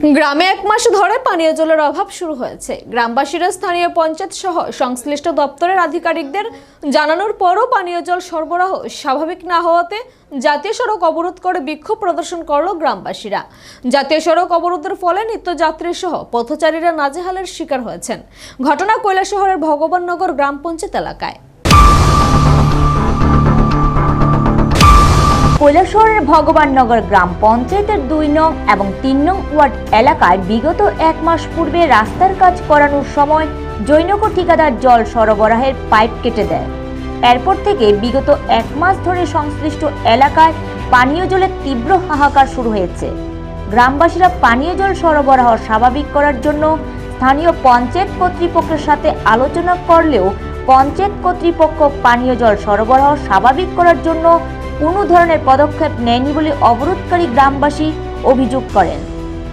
গ্রামে এক মাস ধরে পানীয় জলের অভাব শুরু হয়েছে। গ্রামবাসীরা স্থানীয় পঞ্চায়েত সহ সংশ্লিষ্ট দপ্তরের আধিকারিকদের জানানোর পরও পানীয় জল সরবরাহ স্বাভাবিক না হওয়াতে জাতীয় সড়ক অবরোধ করে বিক্ষোভ প্রদর্শন করল গ্রামবাসীরা। জাতীয় সড়ক অবরোধের ফলে নিত্যযাত্রী সহ পথচারীরা নাজেহালের শিকার হয়েছেন। ঘটনা কৈলাসহরের ভগবাননগর গ্রাম পঞ্চায়েত এলাকায়। কৈলাসহরের ভগবাননগর গ্রাম পঞ্চায়েতের দুই নং এবং তিন নং ওয়ার্ড এলাকায় বিগত এক মাস পূর্বে রাস্তার কাজ করানোর সময় জৈনক ঠিকাদার জল সরবরাহের পাইপ কেটে দেয়। এরপর থেকে বিগত এক মাস ধরে সংশ্লিষ্ট এলাকায় পানীয় জলের তীব্র হাহাকার শুরু হয়েছে। গ্রামবাসীরা পানীয় জল সরবরাহ স্বাভাবিক করার জন্য স্থানীয় পঞ্চায়েত কর্তৃপক্ষের সাথে আলোচনা করলেও পঞ্চায়েত কর্তৃপক্ষ পানীয় জল সরবরাহ স্বাভাবিক করার জন্য কোনো ধরনের পদক্ষেপ নেয়নি বলে অবরোধকারী গ্রামবাসী অভিযোগ করেন।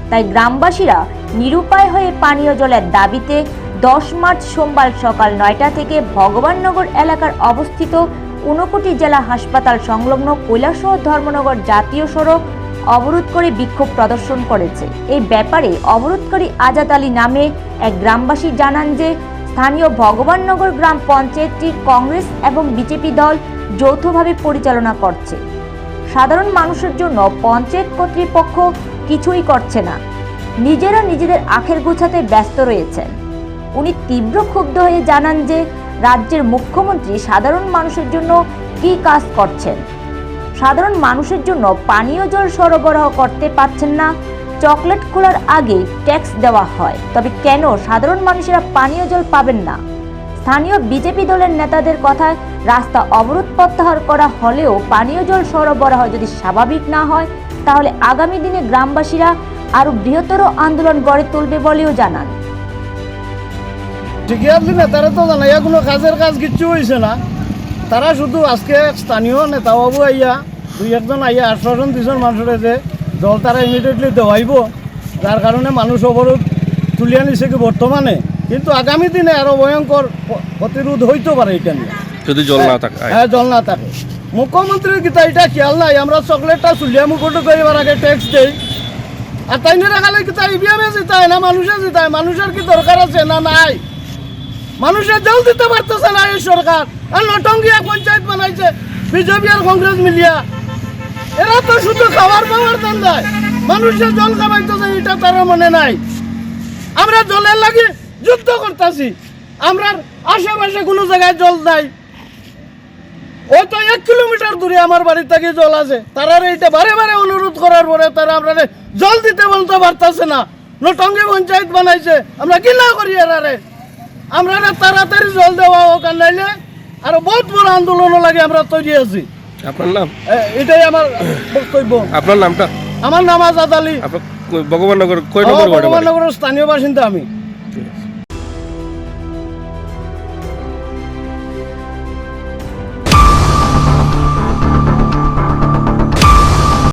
তাই গ্রামবাসীরা নিরুপায় হয়ে পানীয় জলের দাবিতে দশ মার্চ সোমবার সকাল নয়টা থেকে ভগবাননগর এলাকার অবস্থিত ঊনকোটি জেলা হাসপাতাল সংলগ্ন কৈলাসহ ধর্মনগর জাতীয় সড়ক অবরোধ করে বিক্ষোভ প্রদর্শন করেছে। এই ব্যাপারে অবরোধকারী আজাদ আলী নামে এক গ্রামবাসী জানান যে স্থানীয় ভগবাননগর গ্রাম পঞ্চায়েতটি কংগ্রেস এবং বিজেপি দল যৌথভাবে পরিচালনা করছে। সাধারণ মানুষের জন্য পঞ্চায়েত কর্তৃপক্ষ কিছুই করছে না। নিজেরা নিজেদের আখের গোছাতে ব্যস্ত রয়েছেন। উনি তীব্র ক্ষুব্ধ হয়ে জানান যে, রাজ্যের মুখ্যমন্ত্রী সাধারণ মানুষের জন্য কী কাজ করছেন? সাধারণ মানুষের জন্য পানীয় জল সরবরাহ করতে পারছেন না চকলেট খোলার আগে ট্যাক্স দেওয়া হয়। তবে কেন সাধারণ মানুষেরা পানীয় জল পাবেন না? স্থানীয় বিজেপি দলের নেতাদের কথায় রাস্তা অবরোধ প্রত্যাহার করা হলেও পানীয় জল সরবরাহ যদি স্বাভাবিক না হয়, তাহলে আগামী দিনে গ্রামবাসীরা আরও বৃহত্তর আন্দোলন গড়ে তুলবে বলেও জানান। ঠিকই আছে না তারা তো জানাই কোনো কাজের কাজ কিচ্ছু হয়েছে না। তারা শুধু আজকে স্থানীয় নেতাবাবু আইয়া, দুই একজন আইয়া আশ্বাসন দিয়েছেন মানুষের যে জল তারা ইমিডিয়েটলি দেওয়াইব। যার কারণে মানুষ অবরোধ তুলিয়া নিছে কি বর্তমানে। কিন্তু আগামী দিনে আরও ভয়ঙ্কর প্রতিরোধ হইতে পারে এটা নিয়ে। যদি জল না থাকে হ্যাঁ জল না থাকে। মুখ্যমন্ত্রীর কিতা এটা খেয়াল নাই। আমরা চকলেটটা চুলিয়া মুখটো করিবার আগে ট্যাক্স দেই। আর তাই না রাখালে কিতা ইভিএমে জিতায় না মানুষে জিতায়? মানুষের কি দরকার আছে না নাই? মানুষের জল দিতে পারতেছে না এই সরকার। আর নটঙ্গিয়া পঞ্চায়েত বানাইছে। বিজেপি আর কংগ্রেস মিলিয়া। এরা তো শুধু খাবার পাওয়ার ধান্দায় মানুষের জল খাবাইতেছে এটা তারা মনে নাই। আমরা জলের লাগি যুদ্ধ করতেছি। আমরা আশেপাশে কোনো জায়গায় জল নাই। ওই তো এক কিলোমিটার দূরে আমার বাড়ি থেকে জল আছে। তারা এইটা বারে বারে অনুরোধ করার পরে তারা আমরা জল দিতে বলতে পারতাছে না। নটঙ্গি পঞ্চায়েত বানাইছে। আমরা না করি এরারে? আমরা তাড়াতাড়ি জল দেওয়া হোক আর নাইলে আরও বহুত বড় আন্দোলনও লাগে আমরা তৈরি আছি। আপনার নাম? এটাই আমার বক্তব্য। আপনার নামটা? আমার নাম আজাদ আলী। আপনার ভগবাননগর কয় নম্বর ভগবান নগরের স্থানীয় বাসিন্দা আমি।